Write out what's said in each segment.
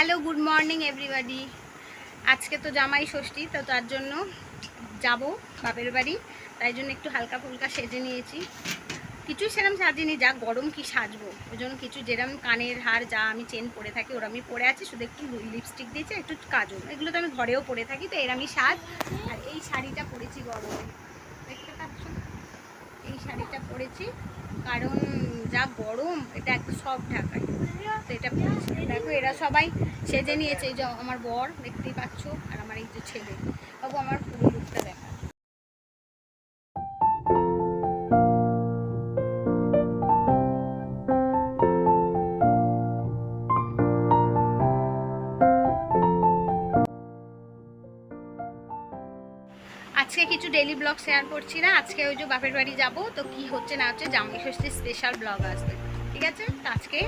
Hello, good morning everybody. আজকে তো জামাই ষষ্ঠী, তো তার জন্য যাব বাপের বাড়ি। তাই জন্য একটু হালকা ফুলকা সেজে নিয়েছি। কিছুই সেরকম সাজিনি, যা গরম কি সাজবো। ওই জন্য কিছু যেরকম কানের হার যা আমি চেন পরে থাকি ওরা আমি পরে আছি। শুধু একটু লিপস্টিক দিয়েছি একটু কাজল। এগুলো তো আমি ঘরেও পরে থাকি, তো এর আমি সাজ। আর এই শাড়িটা পরেছি গরমে। দেখতে পাচ্ছ? এই শাড়িটা পরেছি। কারণ যা গরম, এটা একটু সব ঢাকায়। তো এটা দেখো, এরা সবাই সেজে নিয়েছে। এই যে আমার বর, দেখতেই পাচ্ছ, আর আমার এই যে ছেলে। বাবু, আমার পুরো লুকটা দেখা আজকে কিছু ডেলি ব্লগ শেয়ার করছি না। আজকে ওই যে বাপের বাড়ি যাব, তো কি হচ্ছে না হচ্ছে জামাই ষষ্ঠীর স্পেশাল ব্লগ আসবে। ঠিক আছে? তো আজকে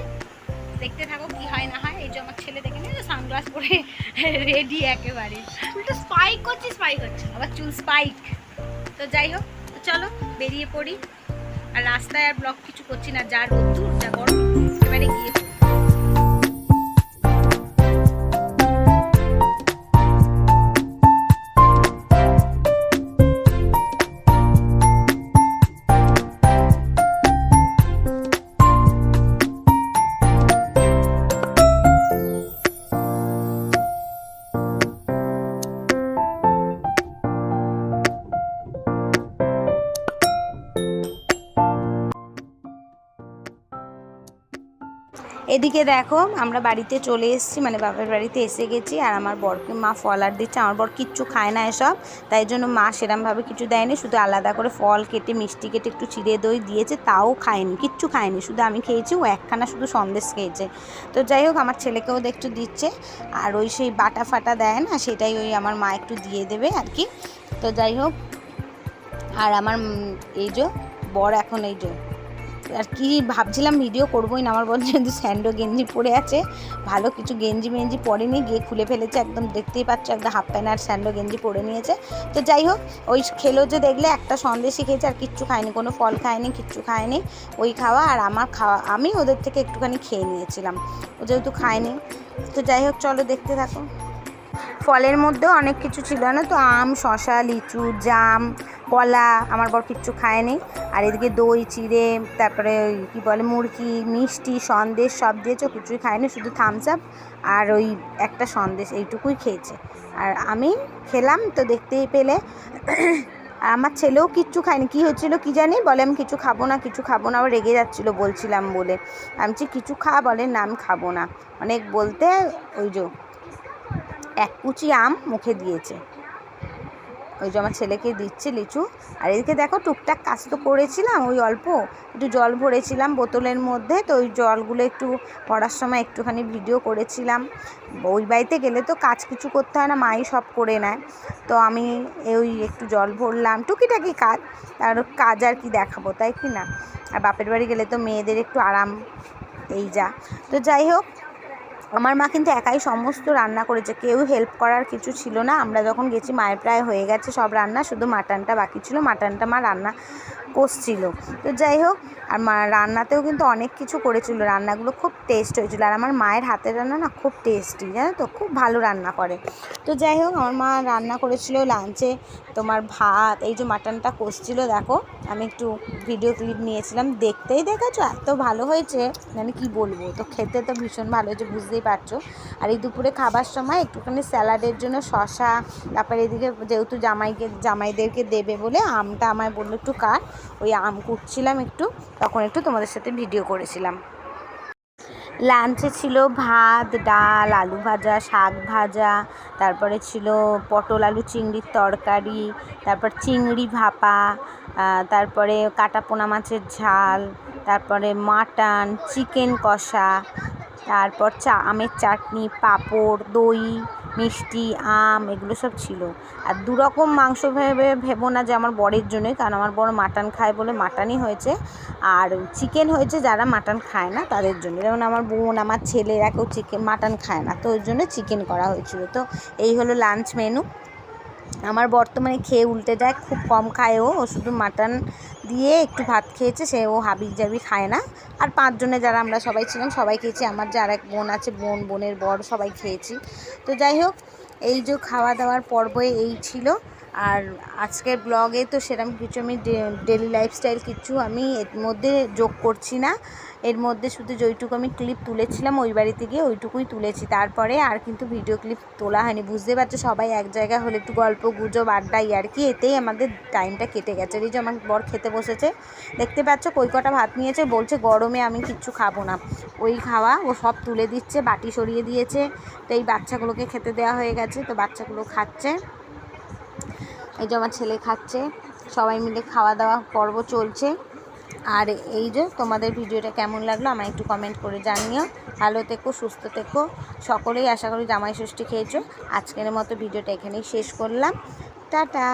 দেখতে থাকো কি হয় না হয়। এই যে আমার ছেলে দেখে নিয়ে সানগ্লাস পরে রেডি একেবারে। চুলটা স্পাইক করছে স্পাইক করছে আবার চুল স্পাইক তো যাই হোক চলো বেরিয়ে পড়ি। আর রাস্তায় আর ব্লগ কিছু করছি না। যা রোদ্দুর যা গরম এবারে গিয়ে এদিকে দেখো, আমরা বাড়িতে চলে এসেছি মানে বাপের বাড়িতে এসে গেছি, আর আমার বরকে মা ফল আর দিচ্ছে, আমার বর কিচ্ছু খায় না এসব, তাই জন্য মা সেরমভাবে কিছু দেয়নি, শুধু আলাদা করে ফল কেটে, মিষ্টি কেটে, একটু চিড়ে দই দিয়েছে, তাও খায়নি, কিচ্ছু খায়নি, শুধু আমি খেয়েছি, ও একখানা শুধু সন্দেশ খেয়েছে। তো যাই হোক, আমার ছেলেকেও একটু দিচ্ছে, আর ওই সেই বাটা ফাটা দেয় না, সেটাই ওই আমার মা একটু দিয়ে দেবে আর কি। তো যাই হোক, আর আমার এই যে, বর এখন এই যে আর কি ভাবছিলাম ভিডিও করবোই না, আমার বন্ধু কিন্তু স্যান্ডো গেঞ্জি পরে আছে, ভালো কিছু গেঞ্জি মেঞ্জি পরেনি, গিয়ে খুলে ফেলেছে, একদম দেখতেই পাচ্ছ, একদম হাফ প্যান্ট আর স্যান্ডো গেঞ্জি পরে নিয়েছে। তো যাই হোক, ওই খেলো যে দেখলে একটা সন্দেশই খেয়েছে, আর কিচ্ছু খায়নি, কোনো ফল খায়নি, কিচ্ছু খায়নি, ওই খাওয়া আর আমার খাওয়া, আমি ওদের থেকে একটুখানি খেয়ে নিয়েছিলাম, ও যেহেতু খায়নি। তো যাই হোক, চলো দেখতে থাকো। ফলের মধ্যেও অনেক কিছু ছিল না, তো আম শশা লিচু, জাম কলা আমার বর কিচ্ছু খায়নি। আর এদিকে দই চিড়ে তারপরে ওই কী বলে মুরগি মিষ্টি সন্দেশ সব দিয়েছে কিছুই খায়নি শুধু থামস আপ আর ওই একটা সন্দেশ এইটুকুই খেয়েছে। আর আমি খেলাম তো দেখতেই পেলে। আমার ছেলেও কিচ্ছু খায়নি। কী হচ্ছিল কি জানি? বলে আমি কিছু খাব না কিছু খাব না। আবার রেগে যাচ্ছিল বলছিলাম বলে। আমি বলছি, কিছু খা বলে না আমি খাব না। অনেক বলতে ওই যে এক কুচি আম মুখে দিয়েছে। ওই যে আমার ছেলেকে দিচ্ছে লিচু। আর এদিকে দেখো টুকটাক কাজ তো করেছিলাম, ওই অল্প একটু জল ভরেছিলাম বোতলের মধ্যে, তো ওই জলগুলো একটু পড়ার সময় একটুখানি ভিডিও করেছিলাম। ওই বাড়িতে গেলে তো কাজ কিছু করতে হয় না, মাই সব করে নেয়। তো আমি ওই একটু জল ভরলাম, টুকিটাকি কাজ আর কাজ আর কি দেখাবো, তাই কি না? আর বাপের বাড়ি গেলে তো মেয়েদের একটু আরাম, এই যা। তো যাই হোক আমার মা কিন্তু একাই সমস্ত রান্না করেছে। কেউ হেল্প করার কিছু ছিল না। আমরা যখন গেছি, মায়ের প্রায় হয়ে গেছে সব রান্না। শুধু মাটনটা বাকি ছিল। মাটনটা মা রান্না কষছিল তো যাই হোক, আর মা রান্নাতেও কিন্তু অনেক কিছু করেছিল। রান্নাগুলো খুব টেস্ট হয়েছিল। আর আমার মায়ের হাতের রান্না না খুব টেস্টি জানো তো? খুব ভালো রান্না করে। তো যাই হোক, আমার মা রান্না করেছিল লাঞ্চে তোমার ভাত, এই যে মাটনটা কষছিল, দেখো। আমি একটু ভিডিও ক্লিপ নিয়েছিলাম। দেখতেই দেখেছ? এত ভালো হয়েছে? মানে কি বলব? তো খেতে তো ভীষণ ভালো হয়েছে, বুঝতেই পারছ। আর এই দুপুরে খাবার সময় একটুখানি স্যালাডের জন্য শশা তারপরে এদিকে যেহেতু জামাইকে, জামাইদেরকে দেবে বলে আমটা আমায় বলল, একটু কাট। ওই আম কুটছিলাম একটু, তখন একটু তোমাদের সাথে ভিডিও করেছিলাম। লাঞ্চে ছিল ভাত, ডাল, আলু ভাজা, শাক ভাজা, তারপরে ছিল পটল, আলু চিংড়ির তরকারি, তারপর চিংড়ি ভাপা তারপরে কাটা পোনা মাছের ঝাল, তারপরে মাটন, চিকেন কষা তারপর চা, আমের চাটনি, পাঁপড়, দই, মিষ্টি, আম, এগুলো সব ছিল। আর দু রকম মাংস ভেবে, ভেবো না যে আমার বরের জন্যই, কারণ আমার বড় মাটন খায় বলে মাটনই হয়েছে। আর চিকেন হয়েছে যারা মাটন খায় না, তাদের জন্য। যেমন আমার বোন, আমার ছেলেরা কেউ চিকেন মাটন খায় না, তো ওই জন্য চিকেন করা হয়েছিল। তো এই হলো লাঞ্চ মেনু আমার বর্তমানে খেয়ে উল্টে যায়, খুব কম খায় ও শুধু মাটন দিয়ে একটু ভাত খেয়েছে, সে ও হাবি জাবি খায় না। আর পাঁচজনে যারা আমরা সবাই ছিলাম, সবাই খেয়েছি। আমার যে আর এক বোন আছে, বোন, বোনের বর সবাই খেয়েছি। তো যাই হোক, এই যে খাওয়া দাওয়ার পর্বে এই ছিল। আর আজকের ব্লগে তো সেরকম কিছু আমি ডেলি লাইফস্টাইল কিছু আমি এর মধ্যে যোগ করছি না। এর মধ্যে শুধু যেইটুকু আমি ক্লিপ তুলেছিলাম ওই বাড়িতে গিয়ে ওইটুকুই তুলেছি। তারপরে আর কিন্তু ভিডিও ক্লিপ তোলা হয়নি। বুঝতে পারছ, সবাই এক জায়গায় হলে একটু গল্প গুজব আড্ডা আর কি, এতেই আমাদের টাইমটা কেটে গেছে। এই যে আমার বর খেতে বসেছে, দেখতে পাচ্ছ কই কটা ভাত নিয়েছে? বলছে গরমে আমি কিচ্ছু খাব না। ওই খাওয়া ও সব তুলে দিচ্ছে, বাটি সরিয়ে দিয়েছে। তো এই বাচ্চাগুলোকে খেতে দেওয়া হয়ে গেছে। তো বাচ্চাগুলো খাচ্ছে। এই যে আমার ছেলে খাচ্ছে, সবাই মিলে খাওয়া দাওয়া পর্ব চলছে। আর এই যে তোমাদের ভিডিওটা কেমন লাগল আমায় একটু কমেন্ট করে জানিও। ভালো থেকো, সুস্থ থেকো। সকলেই আশা করি জামাই ষষ্ঠী খেয়েছো। আজকের মতো ভিডিওটা এখানেই শেষ করলাম। টাটা!